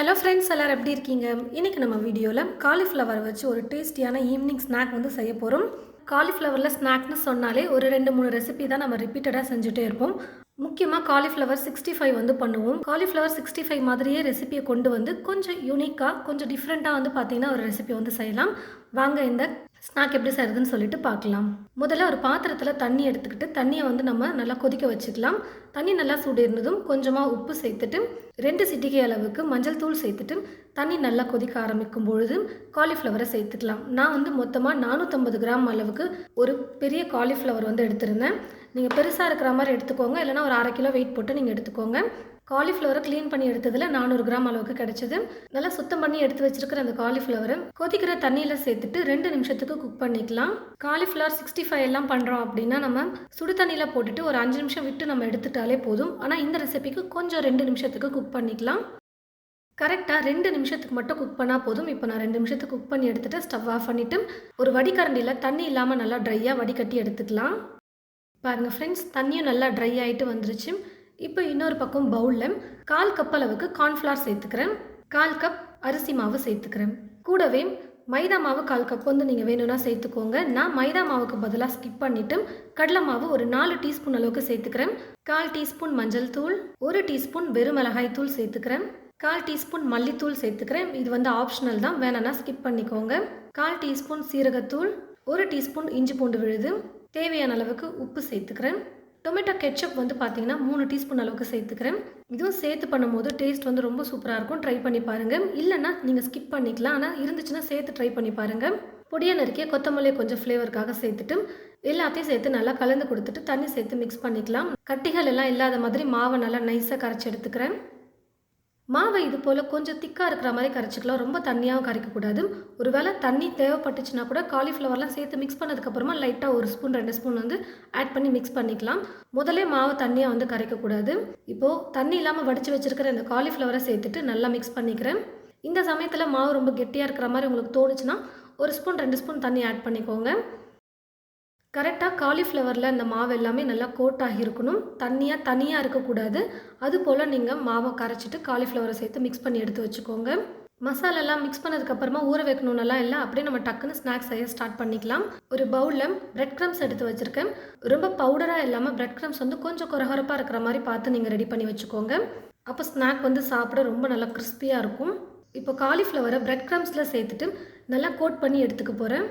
Hello friends எல்லோரும் எப்படி இருக்கீங்க? இன்றைக்கி நம்ம வீடியோவில் காலிஃப்ளவர் வச்சு ஒரு டேஸ்டியான ஈவினிங் ஸ்நாக் வந்து செய்ய போகிறோம் காலிஃப்ளவரில் ஸ்நாக்னு சொன்னாலே ஒரு ரெண்டு மூணு ரெசிபி தான் நம்ம ரிப்பீட்டடாக செஞ்சுட்டே இருப்போம். முக்கியமாக காலிஃப்ளவர் சிக்ஸ்டி ஃபைவ் வந்து பண்ணுவோம். காலிஃப்ளவர் சிக்ஸ்டி ஃபைவ் மாதிரியே ரெசிபியை கொண்டு வந்து கொஞ்சம் யூனிக்காக கொஞ்சம் டிஃப்ரெண்ட்டாக வந்து பார்த்திங்கன்னா ஒரு ரெசிபி வந்து செய்யலாம். வாங்க இந்த ஸ்நாக் எப்படி செய்கிறதுன்னு சொல்லிட்டு பார்க்கலாம். முதல்ல ஒரு பாத்திரத்தில் தண்ணி எடுத்துக்கிட்டு தண்ணியை வந்து நம்ம நல்லா கொதிக்க வச்சுக்கலாம். தண்ணி நல்லா சூடு இருந்ததும் கொஞ்சமாக உப்பு சேர்த்துட்டு ரெண்டு சிட்டிகை அளவுக்கு மஞ்சள் தூள் சேர்த்துட்டு தண்ணி நல்லா கொதிக்க ஆரம்பிக்கும் பொழுது காலிஃப்ளவரை சேர்த்துக்கலாம். நான் வந்து மொத்தமாக நானூற்றம்பது கிராம் அளவுக்கு ஒரு பெரிய காலிஃப்ளவர் வந்து எடுத்திருந்தேன். நீங்கள் பெருசாக இருக்கிற மாதிரி எடுத்துக்கோங்க. இல்லைனா ஒரு அரை கிலோ வெயிட் போட்டு நீங்கள் எடுத்துக்கோங்க. காலிஃப்ளவரை க்ளீன் பண்ணி எடுத்ததில் நானூறு கிராம் அளவுக்கு கிடைச்சது. நல்லா சுத்தம் பண்ணி எடுத்து வச்சிருக்கிற அந்த காலிஃப்ளவரை கொதிக்கிற தண்ணியில் சேர்த்துட்டு ரெண்டு நிமிஷத்துக்கு குக் பண்ணிக்கலாம். காலிஃப்ளவர் சிக்ஸ்டி ஃபைவ் எல்லாம் பண்ணுறோம் அப்படின்னா நம்ம சுடு தண்ணியில் போட்டுட்டு ஒரு அஞ்சு நிமிஷம் விட்டு நம்ம எடுத்துட்டாலே போதும். ஆனால் இந்த ரெசிபிக்கு கொஞ்சம் ரெண்டு நிமிஷத்துக்கு குக் பண்ணிக்கலாம். கரெக்டாக ரெண்டு நிமிஷத்துக்கு மட்டும் குக் பண்ணால் போதும். இப்போ நான் ரெண்டு நிமிஷத்துக்கு குக் பண்ணி எடுத்துகிட்டு ஸ்டவ் ஆஃப் பண்ணிவிட்டு ஒரு வடிகரண்டியில் தண்ணி இல்லாமல் நல்லா ட்ரையாக வடிகட்டி எடுத்துக்கலாம். பாருங்கள் ஃப்ரெண்ட்ஸ் தண்ணியும் நல்லா ட்ரை ஆகிட்டு வந்துருச்சு. இப்போ இன்னொரு பக்கம் பவுலில் கால் கப் அளவுக்கு கார்ன்ஃப்ளவர் சேர்த்துக்கிறேன். கால் கப் அரிசி மாவு சேர்த்துக்கிறேன். கூடவே மைதா மாவு கால் கப் வந்து நீங்கள் வேணும்னா சேர்த்துக்கோங்க. நான் மைதா மாவுக்கு பதிலாக ஸ்கிப் பண்ணிவிட்டு கடலை மாவு ஒரு நாலு டீஸ்பூன் அளவுக்கு சேர்த்துக்கிறேன். கால் டீஸ்பூன் மஞ்சள் தூள் ஒரு டீஸ்பூன் வெறும் மிளகாய் தூள் சேர்த்துக்கிறேன். கால் டீஸ்பூன் மல்லித்தூள் சேர்த்துக்கிறேன். இது வந்து ஆப்ஷனல் தான். வேணும்னா ஸ்கிப் பண்ணிக்கோங்க. கால் டீஸ்பூன் சீரகத்தூள் ஒரு டீஸ்பூன் இஞ்சி பூண்டு விழுது. தேவையான அளவுக்கு உப்பு சேர்த்துக்கிறேன். டொமேட்டோ கெச்சப் வந்து பார்த்தீங்கன்னா மூணு டீஸ்பூன் அளவுக்கு சேர்த்துக்கிறேன். இதுவும் சேர்த்து பண்ணும்போது டேஸ்ட் வந்து ரொம்ப சூப்பராக இருக்கும். ட்ரை பண்ணி பாருங்கள் இல்லைன்னா நீங்கள் ஸ்கிப் பண்ணிக்கலாம். ஆனால் இருந்துச்சுன்னா சேர்த்து ட்ரை பண்ணி பாருங்கள் பொடியை நறுக்கிய கொத்தமல்லி கொஞ்சம் ஃப்ளேவருக்காக சேர்த்துட்டு எல்லாத்தையும் சேர்த்து நல்லா கலந்து கொடுத்துட்டு தண்ணி சேர்த்து மிக்ஸ் பண்ணிக்கலாம். கட்டிகள் எல்லாம் இல்லாத மாதிரி மாவை நல்லா நைஸாக கரைச்சி எடுத்துக்கிறேன். மாவை இது போல் கொஞ்சம் திக்காக இருக்கிற மாதிரி கரைச்சிக்கலாம். ரொம்ப தண்ணியாகவும் கரைக்கக்கூடாது. ஒரு வேளை தண்ணி தேவைப்பட்டுச்சுன்னா கூட காலிஃப்ளவர்லாம் சேர்த்து மிக்ஸ் பண்ணதுக்கப்புறமா லைட்டாக ஒரு ஸ்பூன் ரெண்டு ஸ்பூன் வந்து ஆட் பண்ணி மிக்ஸ் பண்ணிக்கலாம். முதலே மாவு தண்ணியாக வந்து கரைக்கக்கூடாது. இப்போது தண்ணி இல்லாமல் வடித்து வச்சுருக்கிற இந்த காலிஃப்ளவரை சேர்த்துட்டு நல்லா மிக்ஸ் பண்ணிக்கிறேன். இந்த சமயத்தில் மாவு ரொம்ப கெட்டியாக இருக்கிற மாதிரி உங்களுக்கு தோணுச்சுன்னா ஒரு ஸ்பூன் ரெண்டு ஸ்பூன் தண்ணி ஆட் பண்ணிக்கோங்க. கரெக்டாக காலிஃப்ளவரில் அந்த மாவு எல்லாமே நல்லா கோட் ஆகியிருக்கணும். தண்ணியாக தனியாக இருக்கக்கூடாது. அது போல் நீங்கள் மாவை கரைச்சிட்டு காலிஃப்ளவரை சேர்த்து மிக்ஸ் பண்ணி எடுத்து வச்சுக்கோங்க. மசாலாலாம் மிக்ஸ் பண்ணதுக்கப்புறமா ஊற வைக்கணுன்னெல்லாம் இல்லை. அப்படியே நம்ம டக்குன்னு ஸ்நாக்ஸ் செய்ய ஸ்டார்ட் பண்ணிக்கலாம். ஒரு பவுலில் பிரெட் க்ரம்ஸ் எடுத்து வச்சுருக்கேன். ரொம்ப பவுடராக இல்லாமல் பிரெட் க்ரம்ஸ் வந்து கொஞ்சம் குறகுறப்பாக இருக்கிற மாதிரி பார்த்து நீங்கள் ரெடி பண்ணி வச்சுக்கோங்க. அப்போ ஸ்நாக் வந்து சாப்பிட ரொம்ப நல்லா கிறிஸ்பியாக இருக்கும். இப்போ காலிஃப்ளவரை பிரெட் க்ரம்ஸில் சேர்த்துட்டு நல்லா கோட் பண்ணி எடுத்துக்க போகிறேன்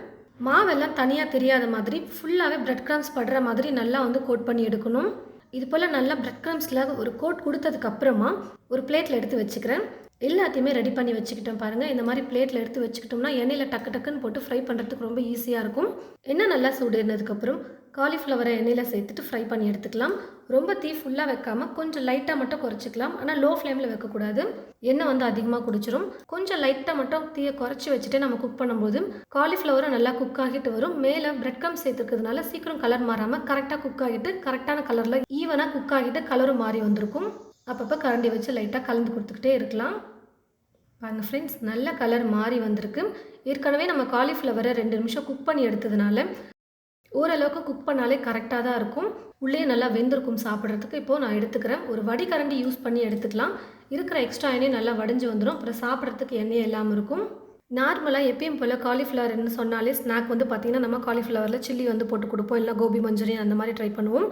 மாவெல்லாம் தனியாக தெரியாத மாதிரி ஃபுல்லாகவே பிரெட் கிராம்ஸ் படுற மாதிரி நல்லா வந்து கோட் பண்ணி எடுக்கணும். இது போல் நல்லா பிரெட் கிராம்ஸில் ஒரு கோட் கொடுத்ததுக்கப்புறமா ஒரு பிளேட்டில் எடுத்து வச்சுக்கிறேன். எல்லாத்தையுமே ரெடி பண்ணி வச்சுக்கிட்டோம் பாருங்கள் இந்த மாதிரி பிளேட்டில் எடுத்து வச்சுக்கிட்டோம்னா எண்ணெயில் டக்கு டக்குன்னு போட்டு ஃப்ரை பண்ணுறதுக்கு ரொம்ப ஈஸியாக இருக்கும். எண்ணெய் நல்லா சூடு இருந்ததுக்கப்புறம் காலிஃப்ளவரை எண்ணெயில் சேர்த்துட்டு ஃப்ரை பண்ணி எடுத்துக்கலாம். ரொம்ப தீ ஃபுல்லாக வைக்காமல் கொஞ்சம் லைட்டாக மட்டும் குறைச்சிக்கலாம். ஆனால் லோ ஃப்ளேமில் வைக்கக்கூடாது. எண்ணெய் வந்து அதிகமாக குடிச்சிரும். கொஞ்சம் லைட்டாக மட்டும் தீயை குறைச்சி வச்சுட்டு நம்ம குக் பண்ணும்போது காலிஃப்ளவரும் நல்லா குக் ஆகிட்டு வரும். மேலே பிரெட் கம் சேர்த்துக்கிறதுனால சீக்கிரம் கலர் மாறாமல் கரெக்டாக குக் ஆகிட்டு கரெக்டான கலரில் ஈவனாக குக் ஆகிட்டு கலரும் மாறி வந்திருக்கும். அப்பப்போ கரண்டி வச்சு லைட்டாக கலந்து கொடுத்துக்கிட்டே இருக்கலாம். பாருங்கள் ஃப்ரெண்ட்ஸ் நல்ல கலர் மாறி வந்திருக்கு. ஏற்கனவே நம்ம காலிஃப்ளவரை ரெண்டு நிமிஷம் குக் பண்ணி எடுத்ததுனால ஓரளவுக்கு குக் பண்ணாலே கரெக்டாக தான் இருக்கும். உள்ளே நல்லா வெந்திருக்கும் சாப்பிட்றதுக்கு. இப்போது நான் எடுத்துக்கிறேன். ஒரு வடிகரண்டி யூஸ் பண்ணி எடுத்துக்கலாம். இருக்கிற எக்ஸ்ட்ரா எண்ணெய் நல்லா வடிஞ்சு வந்துடும் அப்புறம் சாப்பிட்றதுக்கு எண்ணெய் இல்லாமல் இருக்கும். நார்மலாக எப்பயும் போல் காலிஃப்ளவர்னு சொன்னாலே ஸ்நாக் வந்து பார்த்திங்கன்னா நம்ம காலிஃப்ளவரில் சில்லி வந்து போட்டு கொடுப்போம். இல்லை கோபி மஞ்சூரியன் அந்த மாதிரி ட்ரை பண்ணுவோம்.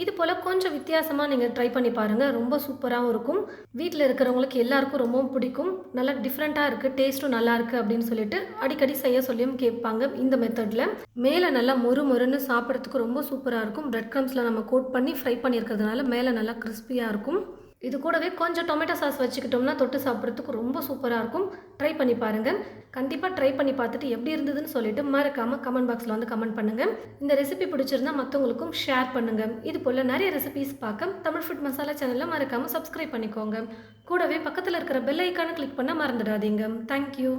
இது போல் கொஞ்சம் வித்தியாசமாக நீங்கள் ட்ரை பண்ணி பாருங்கள் ரொம்ப சூப்பராகவும் இருக்கும். வீட்டில் இருக்கிறவங்களுக்கு எல்லாருக்கும் ரொம்பவும் பிடிக்கும். நல்லா டிஃப்ரெண்ட்டாக இருக்குது டேஸ்ட்டும் நல்லா இருக்குது அப்படின்னு சொல்லிட்டு அடிக்கடி செய்ய சொல்லியும் கேட்பாங்க இந்த மெத்தடில் மேலே நல்லா மொறு மொறுன்னு சாப்பிட்றதுக்கு ரொம்ப சூப்பராக இருக்கும். பிரெட் க்ரம்ஸில் நம்ம கோட் பண்ணி ஃப்ரை பண்ணியிருக்கிறதுனால மேலே நல்லா கிறிஸ்பியாக இருக்கும். இது கூடவே கொஞ்சம் டொமேட்டோ சாஸ் வச்சுக்கிட்டோம்னா தொட்டு சாப்பிட்றதுக்கு ரொம்ப சூப்பராக இருக்கும். ட்ரை பண்ணி பாருங்கள் கண்டிப்பாக ட்ரை பண்ணி பார்த்துட்டு எப்படி இருந்ததுன்னு சொல்லிட்டு மறக்காமல் கமெண்ட் பாக்ஸில் வந்து கமெண்ட் பண்ணுங்கள் இந்த ரெசிபி பிடிச்சிருந்தா மற்றவங்களுக்கும் ஷேர் பண்ணுங்கள் இது போல் நிறைய ரெசிபிஸ் பார்க்க தமிழ் ஃபுட் மசாலா சேனலில் மறக்காமல் சப்ஸ்கிரைப் பண்ணிக்கோங்க. கூடவே பக்கத்தில் இருக்கிற பெல் ஐக்கானை கிளிக் பண்ண மறந்துடாதீங்க. தேங்க்யூ